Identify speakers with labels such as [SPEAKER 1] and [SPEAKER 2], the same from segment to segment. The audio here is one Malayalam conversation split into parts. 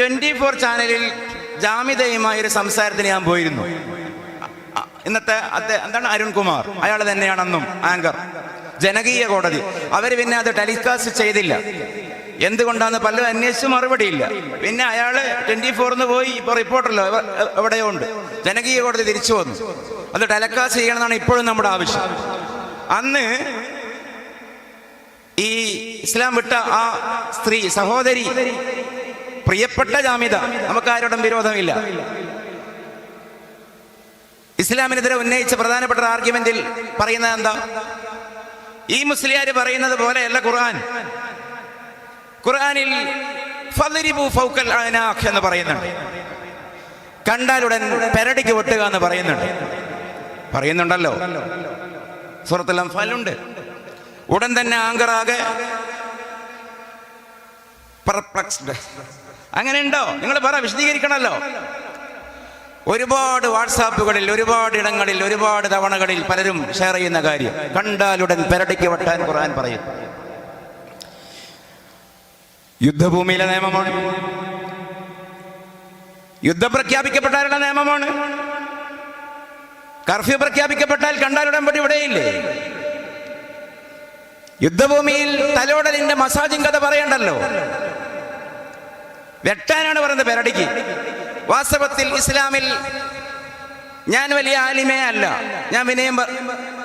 [SPEAKER 1] ട്വന്റി ഫോർ ചാനലിൽ ജാമിതയുമായ ഒരു സംസാരത്തിന് ഞാൻ പോയിരുന്നു. ഇന്നത്തെ അദ്ദേഹം എന്താണ് അരുൺകുമാർ അയാൾ തന്നെയാണ് അന്നും ആങ്കർ. ജനകീയ കോടതി. അവർ പിന്നെ അത് ടെലികാസ്റ്റ് ചെയ്തില്ല. എന്തുകൊണ്ടാന്ന് പലരും അന്വേഷിച്ച് മറുപടിയില്ല. പിന്നെ അയാൾ ട്വന്റി ഫോറിന്ന് പോയി ഇപ്പൊ റിപ്പോർട്ടല്ലോ എവ- എവിടെയോ ഉണ്ട് ജനകീയ കോടതി തിരിച്ചു വന്നു. അത് ടെലികാസ്റ്റ് ചെയ്യണമെന്നാണ് ഇപ്പോഴും നമ്മുടെ ആവശ്യം. അന്ന് ഈ ഇസ്ലാം വിട്ട ആ സ്ത്രീ സഹോദരി പ്രിയപ്പെട്ട ജാമ്യത നമുക്ക് ആരോടും വിരോധമില്ല. ഇസ്ലാമിനെതിരെ ഉന്നയിച്ച പ്രധാനപ്പെട്ട ആർഗ്യുമെന്റിൽ പറയുന്നത് എന്താ? ഈ മുസ്ലിയാർ പറയുന്നത് പോലെയല്ല ഖുർആൻ. ഖുർആനിൽ എന്ന് പറയുന്നുണ്ട്. കണ്ടാലുടൻ പെരടിക്ക് വെട്ടുക എന്ന് പറയുന്നുണ്ട്. പറയുന്നുണ്ടല്ലോ. സുഹൃത്തെല്ലാം ഫലുണ്ട് ഉടൻ തന്നെ ആങ്കറാകെ പെർപ്ലക്സ്ഡ് അങ്ങനെ ഉണ്ടോ നിങ്ങൾ പറ വിശദീകരിക്കണമല്ലോ. ഒരുപാട് വാട്സാപ്പുകളിൽ ഒരുപാട് ഇടങ്ങളിൽ ഒരുപാട് തവണകളിൽ പലരും ഷെയർ ചെയ്യുന്ന കാര്യം. കണ്ടാലുടൻ പെരടിക്ക് വട്ടാൻ ഖുർആൻ പറയും. യുദ്ധഭൂമിയിലെ നിയമമാണ്. യുദ്ധം പ്രഖ്യാപിക്കപ്പെട്ടാലുള്ള നിയമമാണ്. കർഫ്യൂ പ്രഖ്യാപിക്കപ്പെട്ടാൽ കണ്ടാലുടൻ പടി ഇവിടെയില്ലേ? യുദ്ധഭൂമിയിൽ തലോടലിന്റെ മസാജിംഗ് കഥ പറയണ്ടല്ലോ. വെട്ടാനാണ് പറയുന്നത് പെരടിക്ക്. വാസ്തവത്തിൽ ഇസ്ലാമിൽ ഞാൻ വലിയ ആലിമേ അല്ല. ഞാൻ വിനയം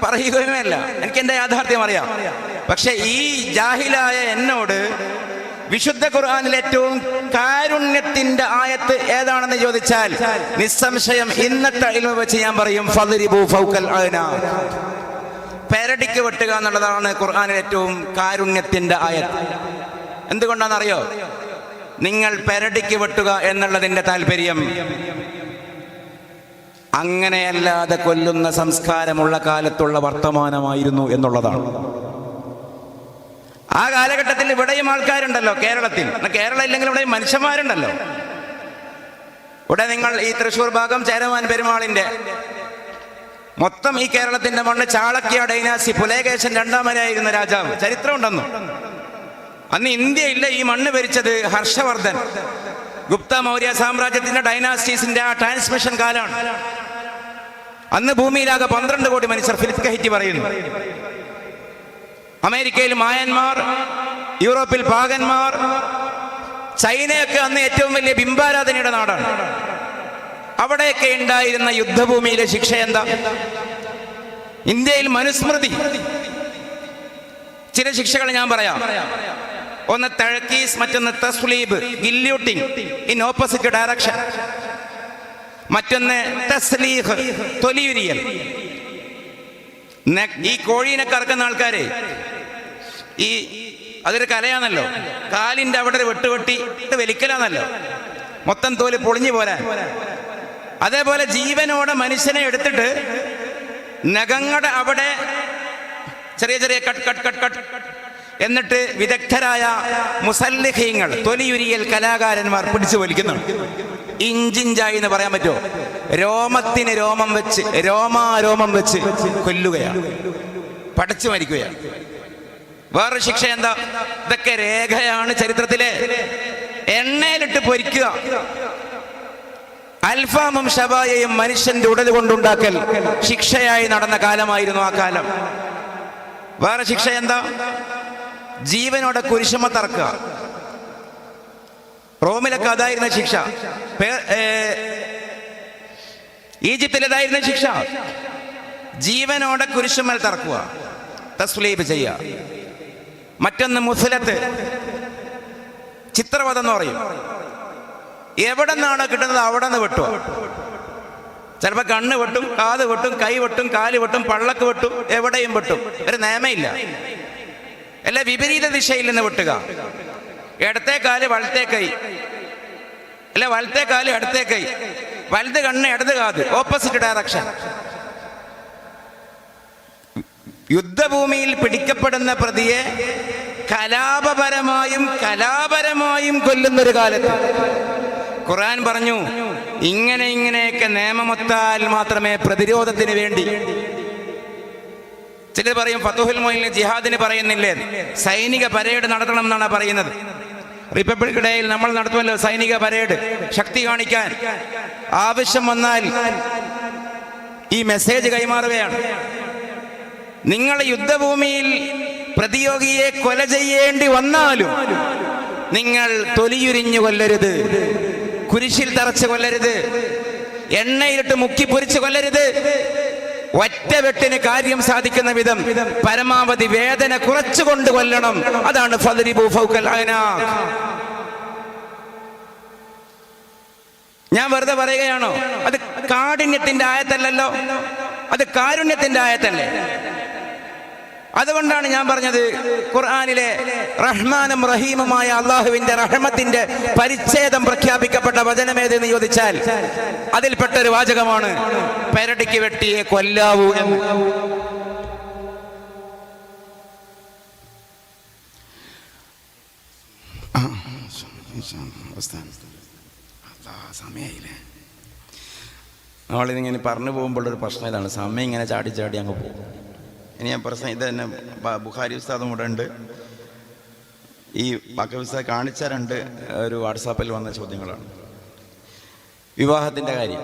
[SPEAKER 1] പറയുകയുമേ അല്ല. എനിക്ക് എന്റെ യാഥാർത്ഥ്യം അറിയാം. പക്ഷെ ഈ ജാഹിലായ എന്നോട് വിശുദ്ധ ഖുർആാനിൽ ഏറ്റവും കാരുണ്യത്തിന്റെ ആയത്ത് ഏതാണെന്ന് ചോദിച്ചാൽ നിസ്സംശയം ഇന്നത്തെ ഇൽമ വെച്ച് ഞാൻ പറയും. പെരടിക്ക് വെട്ടുക എന്നുള്ളതാണ് ഖുർആാനിൽ ഏറ്റവും കാരുണ്യത്തിന്റെ ആയത്ത്. എന്തുകൊണ്ടാണെന്നറിയോ? നിങ്ങൾ പെരടിക്ക് വെട്ടുക എന്നുള്ളതിന്റെ താല്പര്യം അങ്ങനെയല്ലാതെ കൊല്ലുന്ന സംസ്കാരമുള്ള കാലത്തുള്ള വർത്തമാനമായിരുന്നു എന്നുള്ളതാണ്. ആ കാലഘട്ടത്തിൽ ഇവിടെയും ആൾക്കാരുണ്ടല്ലോ കേരളത്തിൽ. കേരളം ഇല്ലെങ്കിൽ ഇവിടെയും മനുഷ്യന്മാരുണ്ടല്ലോ. ഇവിടെ നിങ്ങൾ ഈ തൃശ്ശൂർ ഭാഗം ചേരമാൻ പെരുമാളിന്റെ മൊത്തം ഈ കേരളത്തിന്റെ മണ്ണ് ചാളക്യ ഡൈനാസി പുലേകേശൻ രണ്ടാമനായിരുന്ന രാജാവ്. ചരിത്രമുണ്ടെന്നു? അന്ന് ഇന്ത്യയില്ല ഈ മണ്ണ് ഭരിച്ചത് ഹർഷവർദ്ധൻ. ഗുപ്ത മൗര്യ സാമ്രാജ്യത്തിന്റെ ഡൈനാസ്റ്റീസിന്റെ ആ ട്രാൻസ്മിഷൻ കാലാണ് അന്ന് ഭൂമിയിലാകെ പന്ത്രണ്ട് കോടി മനുഷ്യർ ഫിലിപ്പ് കഹിറ്റി പറയുന്നു. അമേരിക്കയിൽ മായന്മാർ യൂറോപ്പിൽ പാകന്മാർ ചൈനയൊക്കെ അന്ന് ഏറ്റവും വലിയ ബിംബാരാധനയുടെ നാടാണ്. അവിടെയൊക്കെ ഉണ്ടായിരുന്ന യുദ്ധഭൂമിയിലെ ശിക്ഷ എന്താ? ഇന്ത്യയിൽ മനുസ്മൃതി. ചില ശിക്ഷകൾ ഞാൻ പറയാം. ഒന്ന് തഴക്കീസ് മറ്റൊന്ന് തസ്ലീബ് ഗില്യൂട്ടിംഗ് ഇൻ ഓപ്പോസിറ്റ് ഡയറക്ഷൻ. മറ്റൊന്ന് തസ്ലീഹ് തൊലിയുരിയൽ. ഈ കോഴീനെ കറക്കുന്ന ആൾക്കാരെ ഈ അതൊരു കലയാണല്ലോ. കാലിന്റെ അവിടെ ഒരു വെട്ട് വെട്ടി വലിക്കലാന്നല്ലോ മൊത്തം തോൽ പൊളിഞ്ഞു പോരാ അതേപോലെ ജീവനോടെ മനുഷ്യനെ എടുത്തിട്ട് നഖങ്ങളുടെ അവിടെ ചെറിയ ചെറിയ കട്ട് കട്ട് കട്ട് കട്ട്. എന്നിട്ട് വിദഗ്ധരായ മുസല്ലിഹീങ്ങൾ തൊലിയുരിയൽ കലാകാരന്മാർ പിടിച്ചു വലിക്കുന്നുണ്ട് ഇഞ്ചിഞ്ചായി എന്ന് പറയാൻ പറ്റുമോ? രോമത്തിന് രോമം വെച്ച് രോമാരോമം വെച്ച് കൊല്ലുകയാണ്. പടച്ചു മരിക്കുകയാണ്. വേറൊരു ശിക്ഷ എന്താ? ഇതൊക്കെ രേഖയാണ് ചരിത്രത്തിലെ. എണ്ണയിലിട്ട് പൊരിക്കുക. അൽഫാമും ഷബായയും മനുഷ്യന്റെ ഉടൽ കൊണ്ടുണ്ടാക്കൽ ശിക്ഷയായി നടന്ന കാലമായിരുന്നു ആ കാലം. വേറെ ശിക്ഷ എന്താ? ജീവനോടെ കുരിശമ്മ തറക്കുക. റോമിലൊക്കെ അതായിരുന്ന ശിക്ഷ. ഈജിപ്തിൽ അതായിരുന്ന ശിക്ഷ. ജീവനോടെ കുരിശുമൽ തറക്കുക. തസ്ലീബ് ചെയ്യുക. മറ്റൊന്ന് മുസലത്ത്. ചിത്രവധം എന്ന് പറയും. എവിടെ നിന്നാണോ കിട്ടുന്നത് അവിടെ നിന്ന് വെട്ടുക. ചിലപ്പോൾ കണ്ണ് വെട്ടും കാത് വെട്ടും കൈ വെട്ടും കാൽ വെട്ടും പള്ളക്ക് വെട്ടും എവിടെയും വെട്ടും. ഒരു നിയമയില്ല അല്ല വിപരീത ദിശയിൽ നിന്ന് വെട്ടുക. ഇടത്തെ കാൽ വലത്തെ കൈ. അല്ല വലത്തെ കാൽ ഇടത്തെ കൈ. വലത് കണ്ണ് ഇടത് കാത്. ഓപ്പോസിറ്റ് ഡയറക്ഷൻ യുദ്ധഭൂമിയിൽ പിടിക്കപ്പെടുന്ന പ്രതിയെ കലാപപരമായും കലാപരമായും കൊല്ലുന്ന ഒരു കാലത്ത്. ഖുറാൻ പറഞ്ഞു ഇങ്ങനെ ഇങ്ങനെയൊക്കെ നിയമമൊത്താൽ മാത്രമേ പ്രതിരോധത്തിന് വേണ്ടി ചിലർ പറയും ഫതുഹുൽ മൊയിലിന് ജിഹാദിന് പറയുന്നില്ലേ? സൈനിക പരേഡ് നടത്തണം എന്നാണ് പറയുന്നത്. റിപ്പബ്ലിക് ഡേയിൽ നമ്മൾ നടത്തുമല്ലോ സൈനിക പരേഡ് ശക്തി കാണിക്കാൻ. ആവശ്യം വന്നാൽ ഈ മെസ്സേജ് കൈമാറുകയാണ്. നിങ്ങൾ യുദ്ധഭൂമിയിൽ പ്രതിയോഗിയെ കൊല ചെയ്യേണ്ടി വന്നാലും നിങ്ങൾ തൊലിയുരിഞ്ഞു കൊല്ലരുത് കുരിശിൽ തറച്ച് കൊല്ലരുത് എണ്ണയിലിട്ട് മുക്കി പൊരിച്ച് കൊല്ലരുത്. ഒറ്റ വെട്ടിന് കാര്യം സാധിക്കുന്ന വിധം പരമാവധി വേദന കുറച്ചുകൊണ്ട് കൊല്ലണം. അതാണ്. ഞാൻ വെറുതെ പറയുകയാണോ? അത് കാഠിന്യത്തിന്റെ ആയത്തല്ലല്ലോ. അത് കാരുണ്യത്തിന്റെ ആയത്തല്ലേ? അതുകൊണ്ടാണ് ഞാൻ പറഞ്ഞത് ഖുർആാനിലെ റഹ്മാനും റഹീമുമായ അള്ളാഹുവിന്റെ റഹ്മത്തിന്റെ പരിച്ഛേദം പ്രഖ്യാപിക്കപ്പെട്ട വചനമേതെന്ന് ചോദിച്ചാൽ അതിൽപ്പെട്ട ഒരു വാചകമാണ് പെരടിക്ക് വെട്ടിയെ കൊല്ലാവൂ എന്ന്. നമ്മളിതിങ്ങനെ പറഞ്ഞു പോകുമ്പോഴൊരു പ്രശ്നം ഇതാണ് സമയം ഇങ്ങനെ ചാടി ചാടി അങ്ങ് പോകും. ഇനി ഞാൻ പ്രശ്നം ഇത് തന്നെ ബുഖാരി ഉസ്താദും കൂടെ ഉണ്ട്. ഈ ബാക്കി കാണിച്ച രണ്ട് ഒരു വാട്സാപ്പിൽ വന്ന ചോദ്യങ്ങളാണ്. വിവാഹത്തിന്റെ കാര്യം.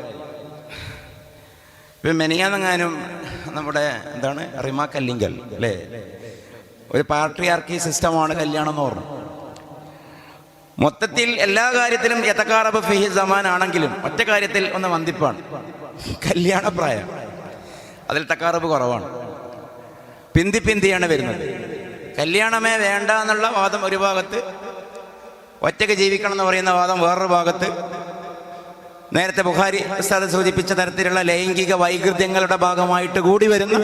[SPEAKER 1] ഇപ്പം മെനിയാന്നെങ്ങാനും നമ്മുടെ എന്താണ് റിമ കല്ലിങ്കൽ അല്ലേ? ഒരു പാർട്ടിയാർക്കി സിസ്റ്റമാണ് കല്യാണം എന്ന് പറഞ്ഞു. മൊത്തത്തിൽ എല്ലാ കാര്യത്തിലും യഥക്കാറബ് ഫിഹി സമാൻ ആണെങ്കിലും ഒറ്റ കാര്യത്തിൽ ഒന്ന് വന്തിപ്പാണ് കല്യാണപ്രായം. അതിൽ തക്കാറബ് കുറവാണ്. പിന്തി പിന്തിയാണ് വരുന്നത്. കല്യാണമേ വേണ്ട എന്നുള്ള വാദം ഒരു ഭാഗത്ത് ഒറ്റയ്ക്ക് ജീവിക്കണം എന്ന് പറയുന്ന വാദം വേറൊരു ഭാഗത്ത്. നേരത്തെ ബുഹാരി ഉസ്താദ് സൂചിപ്പിച്ച തരത്തിലുള്ള ലൈംഗിക വൈകൃതങ്ങളുടെ ഭാഗമായിട്ട് കൂടി വരുന്നു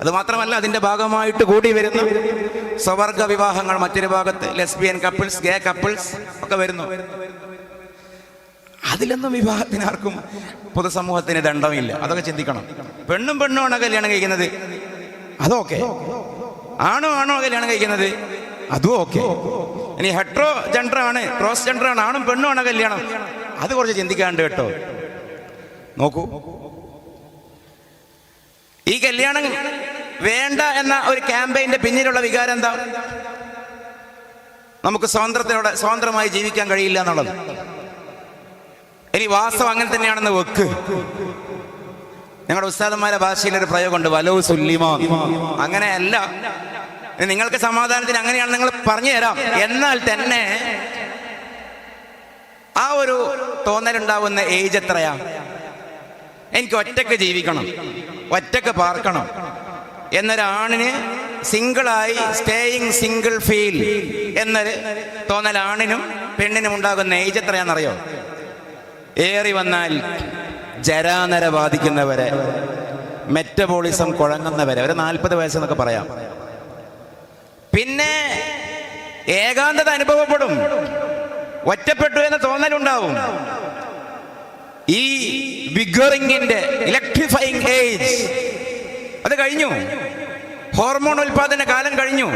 [SPEAKER 1] അത് മാത്രമല്ല അതിന്റെ ഭാഗമായിട്ട് കൂടി വരുന്നു സ്വവർഗ വിവാഹങ്ങൾ മറ്റൊരു ഭാഗത്ത് ലെസ്ബിയൻ കപ്പിൾസ് ഗേ കപ്പിൾസ് ഒക്കെ വരുന്നു. അതിലൊന്നും വിവാഹത്തിനാർക്കും പൊതുസമൂഹത്തിന് ദണ്ഡമില്ല. അതൊക്കെ ചിന്തിക്കണം. പെണ്ണും പെണ്ണുമാണ് കല്യാണം കഴിക്കുന്നത്. അതൊക്കെ. ആണോ ആണോ കല്യാണം കഴിക്കുന്നത്? അതും ഓക്കെ. ഇനി ഹെട്രോ ജെൻഡർ ആണ് ക്രോസ് ജെൻഡർ ആണ് ആണും പെണ്ണും ആണോ കല്യാണം? അത് കുറച്ച് ചിന്തിക്കാണ്ട് കേട്ടോ. നോക്കൂ. ഈ കല്യാണം വേണ്ട എന്ന ഒരു ക്യാമ്പയിന്റെ പിന്നിലുള്ള വികാരം എന്താ? നമുക്ക് സ്വാതന്ത്ര്യത്തോടെ സ്വതന്ത്രമായി ജീവിക്കാൻ കഴിയില്ല എന്നുള്ളത്. ഇനി വാസ്തവം അങ്ങനെ തന്നെയാണെന്ന് വെക്ക്. ഞങ്ങളുടെ ഉസ്താദന്മാരെ ഭാഷയിൽ ഒരു പ്രയോഗമുണ്ട് വലോ സുല്ലിമോ അങ്ങനെയല്ല നിങ്ങൾക്ക് സമാധാനത്തിന് അങ്ങനെയാണ് നിങ്ങൾ പറഞ്ഞു തരാം. എന്നാൽ തന്നെ ആ ഒരു തോന്നലുണ്ടാവുന്ന ഏജ് എത്രയാ? എനിക്ക് ഒറ്റയ്ക്ക് ജീവിക്കണം ഒറ്റയ്ക്ക് പാർക്കണം എന്നൊരാണിന് സിംഗിളായി സ്റ്റേയിങ് സിംഗിൾ ഫീൽ എന്നൊരു തോന്നൽ ആണിനും പെണ്ണിനും ഉണ്ടാകുന്ന ഏജ് എത്രയാണെന്നറിയോ? ഏറി വന്നാൽ ജരാനര ബാധിക്കുന്നവരെ മെറ്റബോളിസം കുഴങ്ങുന്നവരെ ഒരു നാൽപ്പത് വയസ്സെന്നൊക്കെ പറയാം. പിന്നെ ഏകാന്തത അനുഭവപ്പെടും. ഒറ്റപ്പെട്ടു എന്ന തോന്നലുണ്ടാവും. ഈ വിഗറിംഗിന്റെ ഇലക്ട്രിഫൈങ് ഏജ് അത് കഴിഞ്ഞു. ഹോർമോൺ ഉൽപാദന കാലം കഴിഞ്ഞു.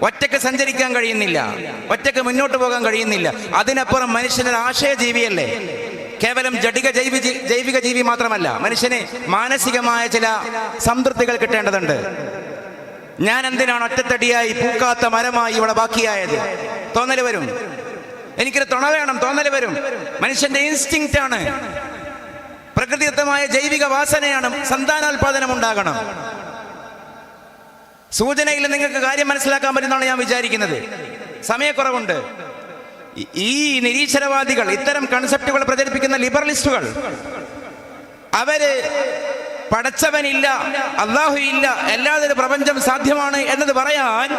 [SPEAKER 1] ഒറ്റയ്ക്ക് സഞ്ചരിക്കാൻ കഴിയുന്നില്ല. ഒറ്റയ്ക്ക് മുന്നോട്ട് പോകാൻ കഴിയുന്നില്ല. അതിനപ്പുറം മനുഷ്യനൊരു ആശയജീവിയല്ലേ കേവലം ജടിക ജൈവി ജൈവിക ജീവി മാത്രമല്ല മനുഷ്യന് മാനസികമായ ചില സംതൃപ്തികൾ കിട്ടേണ്ടതുണ്ട്. ഞാൻ എന്തിനാണ് ഒറ്റത്തടിയായി പൂക്കാത്ത മരമായി ഇവിടെ ബാക്കിയായത്? തോന്നൽ വരും. എനിക്കൊരു തുണ വേണം തോന്നൽ വരും. മനുഷ്യന്റെ ഇൻസ്റ്റിങ്റ്റ് ആണ്. പ്രകൃതിദത്തമായ ജൈവിക വാസനയാണ് സന്താനോൽപാദനം ഉണ്ടാകണം. സൂചനയിൽ നിങ്ങൾക്ക് കാര്യം മനസ്സിലാക്കാൻ പറ്റുന്നതാണ് ഞാൻ വിചാരിക്കുന്നത്. സമയക്കുറവുണ്ട്. ഈ- നിരീശ്വരവാദികൾ ഇത്തരം കൺസെപ്റ്റുകൾ പ്രചരിപ്പിക്കുന്ന ലിബറലിസ്റ്റുകൾ അവർ പടച്ചവനില്ല അള്ളാഹു ഇല്ല അല്ലാതെ ഒരു പ്രപഞ്ചം സാധ്യമാണ് എന്നത് പറയാൻ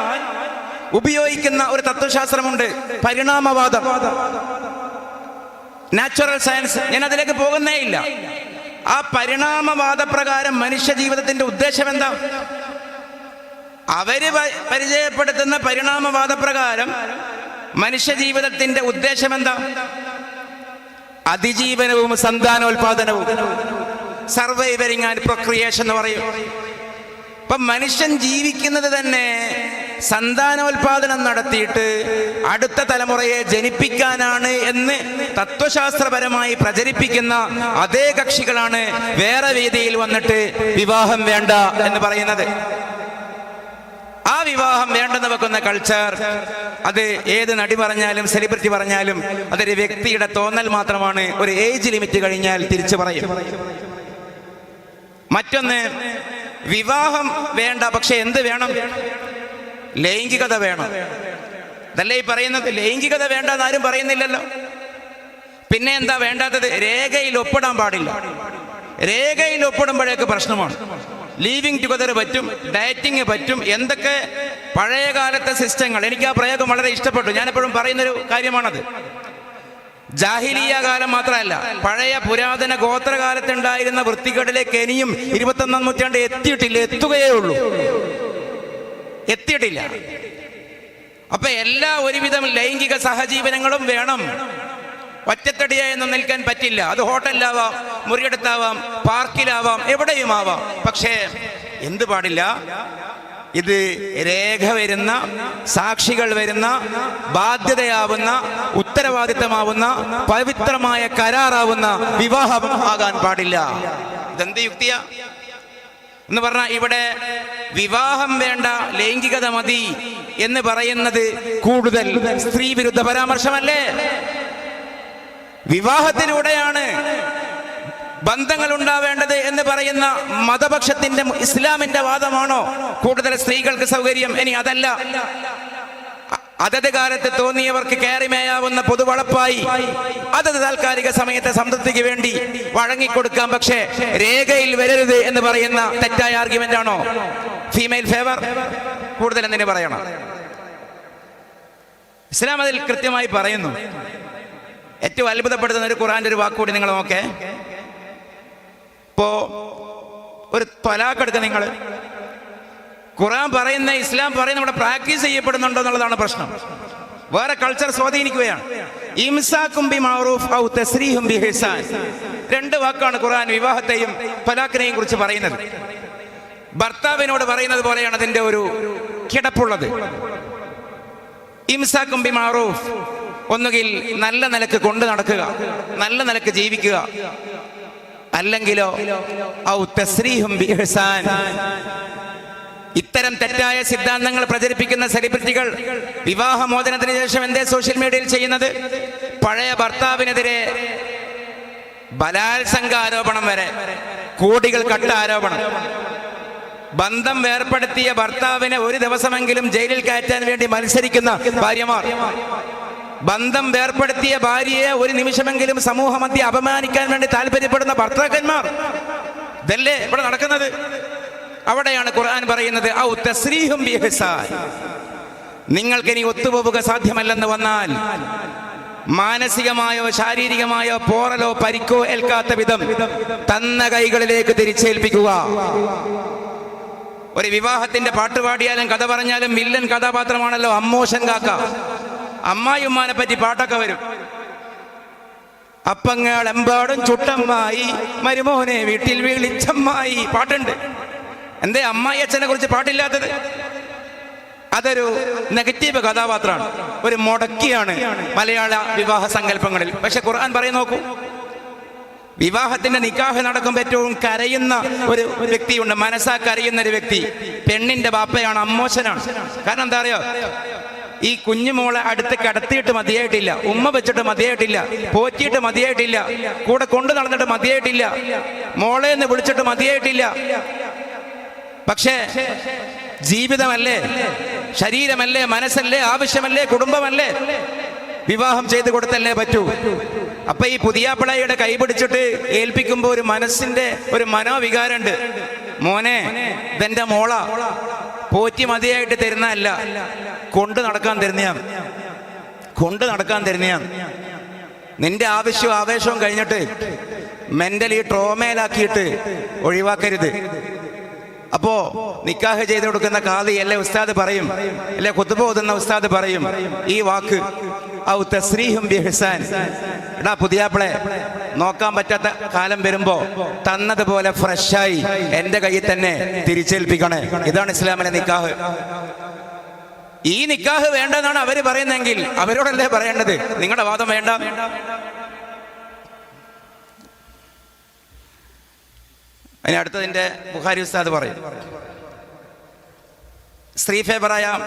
[SPEAKER 1] ഉപയോഗിക്കുന്ന ഒരു തത്വശാസ്ത്രമുണ്ട് പരിണാമവാദം. നാച്ചുറൽ സയൻസ് ഞാൻ അതിലേക്ക് പോകുന്നേ ഇല്ല. ആ പരിണാമവാദ പ്രകാരം മനുഷ്യ ജീവിതത്തിന്റെ ഉദ്ദേശം എന്താ? അവർ പരിചയപ്പെടുത്തുന്ന പരിണാമവാദ പ്രകാരം മനുഷ്യ ജീവിതത്തിന്റെ ഉദ്ദേശം എന്താ അതിജീവനവും സന്താനോൽപാദനവും. സർവൈവരിങ് ആൻഡ് പ്രൊക്രിയേഷൻ എന്ന് പറയും. ഇപ്പൊ മനുഷ്യൻ ജീവിക്കുന്നത് തന്നെ സന്താനോൽപാദനം നടത്തിയിട്ട് അടുത്ത തലമുറയെ ജനിപ്പിക്കാനാണ് എന്ന് തത്വശാസ്ത്രപരമായി പ്രചരിപ്പിക്കുന്ന അതേ കക്ഷികളാണ് വേറെ രീതിയിൽ വന്നിട്ട് വിവാഹം വേണ്ട എന്ന് പറയുന്നത്. വിവാഹം വേണ്ടെന്ന് വെക്കുന്ന കൾച്ചർ അത് ഏത് നടി പറഞ്ഞാലും സെലിബ്രിറ്റി പറഞ്ഞാലും അതൊരു വ്യക്തിയുടെ തോന്നൽ മാത്രമാണ്. ഒരു ഏജ് ലിമിറ്റ് കഴിഞ്ഞാൽ തിരിച്ചു പറയും. മറ്റൊന്ന് വിവാഹം വേണ്ട പക്ഷെ എന്ത് വേണം? ലൈംഗികത വേണം. അതല്ലേ ഈ പറയുന്നത്? ലൈംഗികത വേണ്ടെന്ന് ആരും പറയുന്നില്ലല്ലോ. പിന്നെ എന്താ വേണ്ടാത്തത്? രേഖയിൽ ഒപ്പിടാൻ പാടില്ല. രേഖയിൽ ഒപ്പിടുമ്പോഴേക്ക് പ്രശ്നമാണ്. ലീവിങ് ടുഗദർ പറ്റും ഡയറ്റിങ് പറ്റും എന്തൊക്കെ പഴയകാലത്തെ സിസ്റ്റങ്ങൾ. എനിക്ക് ആ പ്രയോഗം വളരെ ഇഷ്ടപ്പെട്ടു. ഞാൻ എപ്പോഴും പറയുന്നൊരു കാര്യമാണത്. ജാഹിലിയ കാലം മാത്രമല്ല പഴയ പുരാതന ഗോത്രകാലത്തുണ്ടായിരുന്ന വൃത്തികേടിലേക്ക് ഇനിയും ഇരുപത്തൊന്നാം നൂറ്റാണ്ട് എത്തിയിട്ടില്ല എത്തുകയേ ഉള്ളൂ. എത്തിയിട്ടില്ല. അപ്പൊ എല്ലാ ഒരുവിധം ലൈംഗിക സഹജീവനങ്ങളും വേണം. ഒറ്റത്തടിയായൊന്നും നിൽക്കാൻ പറ്റില്ല. അത് ഹോട്ടലിലാവാം മുറിയെടുത്താവാം പാർക്കിലാവാം എവിടെയും ആവാം പക്ഷേ എന്ത് പാടില്ല? ഇത് രേഖ വരുന്ന സാക്ഷികൾ വരുന്ന ബാധ്യതയാവുന്ന ഉത്തരവാദിത്തമാവുന്ന പവിത്രമായ കരാറാവുന്ന വിവാഹം ആകാൻ പാടില്ല. ഇതെന്ത് യുക്തിയാ? എന്ന് പറഞ്ഞാൽ ഇവിടെ വിവാഹം വേണ്ട ലൈംഗികത മതി എന്ന് പറയുന്നത് കൂടുതൽ സ്ത്രീ വിരുദ്ധ പരാമർശമല്ലേ? വിവാഹത്തിലൂടെയാണ് ബന്ധങ്ങൾ ഉണ്ടാവേണ്ടത് എന്ന് പറയുന്ന മതപക്ഷത്തിന്റെ ഇസ്ലാമിന്റെ വാദമാണോ? കൂടുതൽ സ്ത്രീകൾക്ക് സൗകര്യം? ഇനി അതല്ല. അതത് കാലത്ത് തോന്നിയവർക്ക് കയറിമേയാവുന്ന പൊതുവളപ്പായി. അതത് താൽക്കാലിക സമയത്തെ സംതൃപ്തിക്ക് വേണ്ടി വഴങ്ങിക്കൊടുക്കാം. പക്ഷേ രേഖയിൽ വരരുത് എന്ന് പറയുന്ന തെറ്റായ ആർഗ്യുമെന്റ് ആണോ? ഫീമെയിൽ ഫേവർ കൂടുതൽ എന്തിനു പറയണം? ഇസ്ലാം അതിൽ കൃത്യമായി പറയുന്നു. ഏറ്റവും അത്ഭുതപ്പെടുത്തുന്ന ഒരു ഖുറാന്റെ ഒരു വാക്കുകൂടി നിങ്ങൾ നോക്കേ. ഇപ്പോ ഒരു ത്വലാഖ് എടുക്കുക നിങ്ങൾ. ഖുറാൻ പറയുന്ന ഇസ്ലാം പറയുന്ന ഇവിടെ പ്രാക്ടീസ് ചെയ്യപ്പെടുന്നുണ്ടോ എന്നുള്ളതാണ് പ്രശ്നം. വേറെ കൾച്ചർ സ്വാധീനിക്കുകയാണ്. ഇംസാക്കും ഔ തസ്രീഹും രണ്ട് വാക്കാണ് ഖുറാൻ വിവാഹത്തെയും ത്വലാഖിനെയും കുറിച്ച് പറയുന്നത്. ഭർത്താവിനോട് പറയുന്നത് പോലെയാണ് അതിന്റെ ഒരു കിടപ്പുള്ളത്. ഇംസാക്കും ബി മഅറൂഫ് ഒന്നുകിൽ നല്ല നിലയ്ക്ക് കൊണ്ടു നടക്കുക നല്ല നിലയ്ക്ക് ജീവിക്കുക അല്ലെങ്കിലോ ഔ തസ്രീഹും ഇത്തരം തെറ്റായ സിദ്ധാന്തങ്ങൾ പ്രചരിപ്പിക്കുന്ന സെലിബ്രിറ്റികൾ വിവാഹമോചനത്തിന് ശേഷം എന്തേ സോഷ്യൽ മീഡിയയിൽ ചെയ്യുന്നത്? പഴയ ഭർത്താവിനെതിരെ ബലാത്സംഗ ആരോപണം വരെ കോടികൾ കട്ട ആരോപണം ബന്ധം വേർപ്പെടുത്തിയ ഭർത്താവിനെ ഒരു ദിവസമെങ്കിലും ജയിലിൽ കയറ്റാൻ വേണ്ടി മത്സരിക്കുന്ന ഭാര്യമാർ. ബന്ധം വേർപ്പെടുത്തിയ ഭാര്യയെ ഒരു നിമിഷമെങ്കിലും സമൂഹമധ്യ അപമാനിക്കാൻ വേണ്ടി താല്പര്യപ്പെടുന്ന ഭർത്താക്കന്മാർ. ഇതല്ലേ ഇവിടെ നടക്കുന്നത്? അവിടെയാണ് ഖുർആൻ പറയുന്നത് ഔ തസ്രീഹും നിങ്ങൾക്ക് ഇനി ഒത്തുപോവുക സാധ്യമല്ലെന്ന് വന്നാൽ മാനസികമായോ ശാരീരികമായോ പോറലോ പരിക്കോ ഏൽക്കാത്ത വിധം തന്ന കൈകളിലേക്ക് തിരിച്ചേൽപ്പിക്കുക. ഒരു വിവാഹത്തിന്റെ പാട്ടുപാടിയാലും കഥ പറഞ്ഞാലും വില്ലൻ കഥാപാത്രമാണല്ലോ അമ്മോശൻ കാക്ക. അമ്മായിയുമ്മാനെ പറ്റി പാട്ടൊക്കെ വരും. അപ്പങ്ങളെമ്പാടും ചുട്ടമ്മായി മരുമോനെ വീട്ടിൽ വിളിച്ചമ്മായി. പാട്ടുണ്ട്. എന്തേ അമ്മായി അച്ഛനെ കുറിച്ച് പാട്ടില്ലാത്തത്? അതൊരു നെഗറ്റീവ് കഥാപാത്രമാണ്. ഒരു മുടക്കിയാണ് മലയാള വിവാഹ സങ്കല്പങ്ങളിൽ. പക്ഷെ ഖുർആൻ പറയും നോക്കൂ. വിവാഹത്തിന്റെ നിക്കാഹ് നടക്കുമ്പോൾ ഏറ്റവും കരയുന്ന ഒരു വ്യക്തിയുണ്ട്. മനസ്സാ കരയുന്ന ഒരു വ്യക്തി. പെണ്ണിന്റെ ബാപ്പയാണ് അമ്മോശനാണ്. കാരണം എന്താ അറിയോ? ഈ കുഞ്ഞുമോളെ അടുത്ത് കടത്തിയിട്ട് മതിയായിട്ടില്ല. ഉമ്മ വെച്ചിട്ട് മതിയായിട്ടില്ല. പോറ്റിയിട്ട് മതിയായിട്ടില്ല. കൂടെ കൊണ്ടു നടന്നിട്ട് മതിയായിട്ടില്ല. മോളെ എന്ന് വിളിച്ചിട്ട് മതിയായിട്ടില്ല. പക്ഷേ ജീവിതമല്ലേ? ശരീരമല്ലേ? മനസ്സല്ലേ? ആവശ്യമല്ലേ? കുടുംബമല്ലേ? വിവാഹം ചെയ്ത് കൊടുത്തല്ലേ പറ്റൂ? അപ്പൊ ഈ പുതിയാപ്പിളയുടെ കൈ പിടിച്ചിട്ട് ഏൽപ്പിക്കുമ്പോ ഒരു മനസ്സിന്റെ ഒരു മനോവികാരമുണ്ട്. മോനെ ഇതെന്റെ മോള. പോറ്റി മതിയായിട്ട് തരുന്നതല്ല. കൊണ്ട് നടക്കാൻ തരുന്നയാണ് കൊണ്ട് നടക്കാൻ തരുന്നയാണ് നിന്റെ ആവശ്യവും ആവേശവും കഴിഞ്ഞിട്ട് മെന്റലി ട്രോമയിലാക്കിയിട്ട് ഒഴിവാക്കരുത്. അപ്പോ നിക്കാഹ് ചെയ്ത് കൊടുക്കുന്ന കാതി അല്ലെ ഉസ്താദ് പറയും? അല്ലെ കുത്തുബ ഉസ്താദ് പറയും? ഈ വാക്ക് ഔ തസ്രീഹും എടാ പുതിയാപ്പിളെ നോക്കാൻ പറ്റാത്ത കാലം വരുമ്പോ തന്നതുപോലെ ഫ്രഷായി എന്റെ കയ്യിൽ തന്നെ തിരിച്ചേൽപ്പിക്കണേ. ഇതാണ് ഇസ്ലാമിലെ നിക്കാഹ്. ഈ നിക്കാഹ് വേണ്ടെന്നാണ് അവർ പറയുന്നതെങ്കിൽ അവരോടല്ലേ പറയേണ്ടത്? നിങ്ങളുടെ വാദം വേണ്ട. അതിന് അടുത്തതിന്റെ ബുഹാരി ഉസ്താദ് പറയും. സ്ത്രീ ഫേബറായ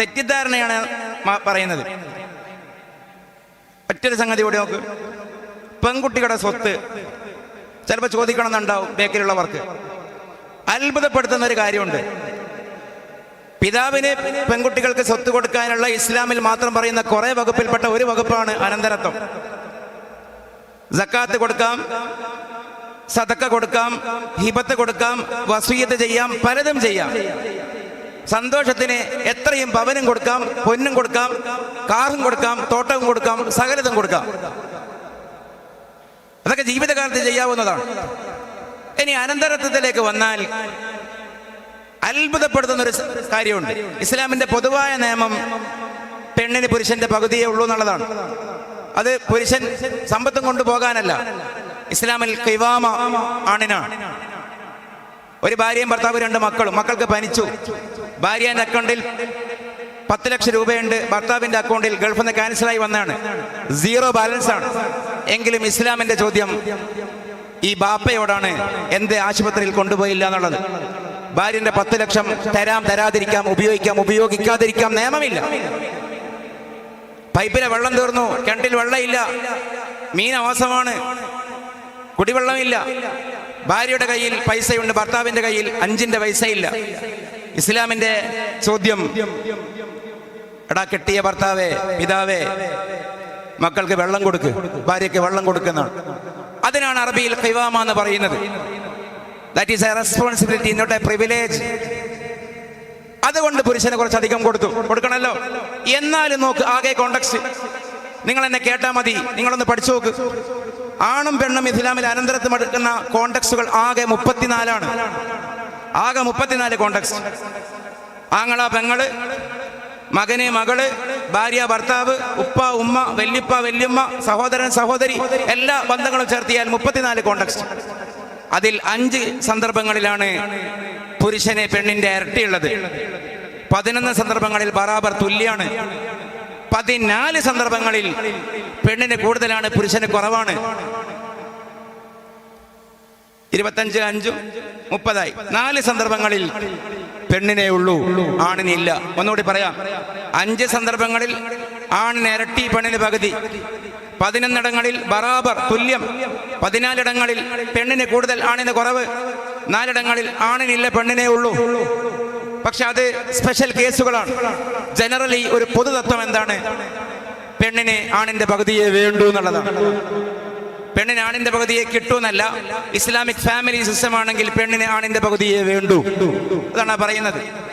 [SPEAKER 1] തെറ്റിദ്ധാരണയാണ് പറയുന്നത്. മറ്റൊരു സംഗതി കൂടി നോക്ക്. പെൺകുട്ടികളുടെ സ്വത്ത് ചിലപ്പോൾ ചോദിക്കണമെന്നുണ്ടാവും ബേക്കറിയുള്ളവർക്ക്. അത്ഭുതപ്പെടുത്തുന്ന ഒരു കാര്യമുണ്ട്. പിതാവിന് പെൺകുട്ടികൾക്ക് സ്വത്ത് കൊടുക്കാനുള്ള ഇസ്ലാമിൽ മാത്രം പറയുന്ന കുറെ വകുപ്പിൽപ്പെട്ട ഒരു വകുപ്പാണ് അനന്തരത്വം. ജക്കാത്ത് കൊടുക്കാം സതക്ക കൊടുക്കാം ഹിബത്ത് കൊടുക്കാം വസൂയത്ത് ചെയ്യാം പലതും ചെയ്യാം. സന്തോഷത്തിന് എത്രയും ഭവനും കൊടുക്കാം പൊന്നും കൊടുക്കാം കാറും കൊടുക്കാം തോട്ടവും കൊടുക്കാം സകലതും കൊടുക്കാം. അതൊക്കെ ജീവിതകാലത്ത് ചെയ്യാവുന്നതാണ്. ഇനി അനന്തരത്വത്തിലേക്ക് വന്നാൽ അത്ഭുതപ്പെടുത്തുന്ന ഒരു കാര്യമുണ്ട്. ഇസ്ലാമിന്റെ പൊതുവായ നിയമം പെണ്ണിന് പുരുഷന്റെ പകുതിയേ ഉള്ളൂ എന്നുള്ളതാണ്. അത് പുരുഷൻ സമ്പത്തും കൊണ്ടുപോകാനല്ല ഇസ്ലാമിൽ കിവാമ ആണിനാണ് ഒരു ഭാര്യയും ഭർത്താവ് രണ്ട് മക്കളും. മക്കൾക്ക് പനിച്ചു. ഭാര്യന്റെ അക്കൗണ്ടിൽ പത്ത് ലക്ഷം രൂപയുണ്ട്. ഭർത്താവിന്റെ അക്കൗണ്ടിൽ ഗൾഫിൽ നിന്ന് ക്യാൻസലായി വന്നാണ്. സീറോ ബാലൻസ് ആണ്. എങ്കിലും ഇസ്ലാമിന്റെ ചോദ്യം ഈ ബാപ്പയോടാണ്. എന്ത് ആശുപത്രിയിൽ കൊണ്ടുപോയില്ല എന്നുള്ളത്. ഭാര്യന്റെ പത്ത് ലക്ഷം തരാം തരാതിരിക്കാം ഉപയോഗിക്കാം ഉപയോഗിക്കാതിരിക്കാം നിയമമില്ല. പൈപ്പിലെ വെള്ളം തീർന്നു കിണറ്റിൽ വെള്ളമില്ല മീൻ അവസമാണ് കുടിവെള്ളമില്ല. ഭാര്യയുടെ കയ്യിൽ പൈസയുണ്ട് ഭർത്താവിന്റെ കയ്യിൽ അഞ്ചിന്റെ പൈസയില്ല. ഇസ്ലാമിന്റെ ചോദ്യം എടാ കെട്ടിയ ഭർത്താവേ പിതാവേ മക്കൾക്ക് വെള്ളം കൊടുക്ക് ഭാര്യയ്ക്ക് വെള്ളം കൊടുക്കുന്നതാണ് അതിനാണ് അറബിയിൽ ഖിവാമ എന്ന് പറയുന്നത്. That is a responsibility not a privilege അതുകൊണ്ട് പുരുഷന് കുറച്ചധികം കൊടുത്തു. കൊടുക്കണമല്ലോ എന്നാലും നോക്ക് ആകെ കോണ്ടക്സ്റ്റ് നിങ്ങൾ എന്നെ കേട്ടാൽ മതി. നിങ്ങളൊന്ന് പഠിച്ചു നോക്ക്. ആണും പെണ്ണും ഇസ്ലാമിൽ അനന്തരത്ത് എടുക്കുന്ന കോണ്ടക്സുകൾ ആകെ മുപ്പത്തിനാലാണ്. ആകെ മുപ്പത്തിനാല് കോണ്ടക്സ്റ്റ് ആങ്ങള പെങ്ങൾ മകന് മകൾ ഭാര്യ ഭർത്താവ് ഉപ്പ ഉമ്മ വല്യപ്പ വല്യമ്മ സഹോദരൻ സഹോദരി എല്ലാ ബന്ധങ്ങളും ചേർത്തിയാൽ മുപ്പത്തിനാല് കോണ്ടക്സ്റ്റ് അതിൽ അഞ്ച് സന്ദർഭങ്ങളിലാണ് പുരുഷന് പെണ്ണിന്റെ ഇരട്ടിയുള്ളത്. പതിനൊന്ന് സന്ദർഭങ്ങളിൽ ബറാബർ തുല്യാണ്. പതിനാല് സന്ദർഭങ്ങളിൽ പെണ്ണിന് കൂടുതലാണ് പുരുഷന് കുറവാണ്. ഇരുപത്തഞ്ച് അഞ്ചും മുപ്പതായി. നാല് സന്ദർഭങ്ങളിൽ പെണ്ണിനെ ഉള്ളൂ ആണിനില്ല ഒന്നുകൂടി പറയാം. അഞ്ച് സന്ദർഭങ്ങളിൽ ആണിന് ഇരട്ടി പെണ്ണിന് പകുതി. പതിനൊന്നിടങ്ങളിൽ ബറാബർ തുല്യം. പതിനാലിടങ്ങളിൽ പെണ്ണിന് കൂടുതൽ ആണിന് കുറവ്. നാലിടങ്ങളിൽ ആണിനില്ല പെണ്ണിനേ ഉള്ളൂ. പക്ഷെ അത് സ്പെഷ്യൽ കേസുകളാണ്. ജനറലി ഒരു പൊതുതത്വം എന്താണ്? പെണ്ണിന് ആണിന്റെ പകുതിയെ വേണ്ടു എന്നുള്ളതാണ്. പെണ്ണിന് ആണിന്റെ പകുതിയെ കിട്ടൂന്നല്ല ഇസ്ലാമിക് ഫാമിലി സിസ്റ്റം ആണെങ്കിൽ പെണ്ണിന് ആണിന്റെ പകുതിയെ വേണ്ടു. അതാണ് പറയുന്നത്.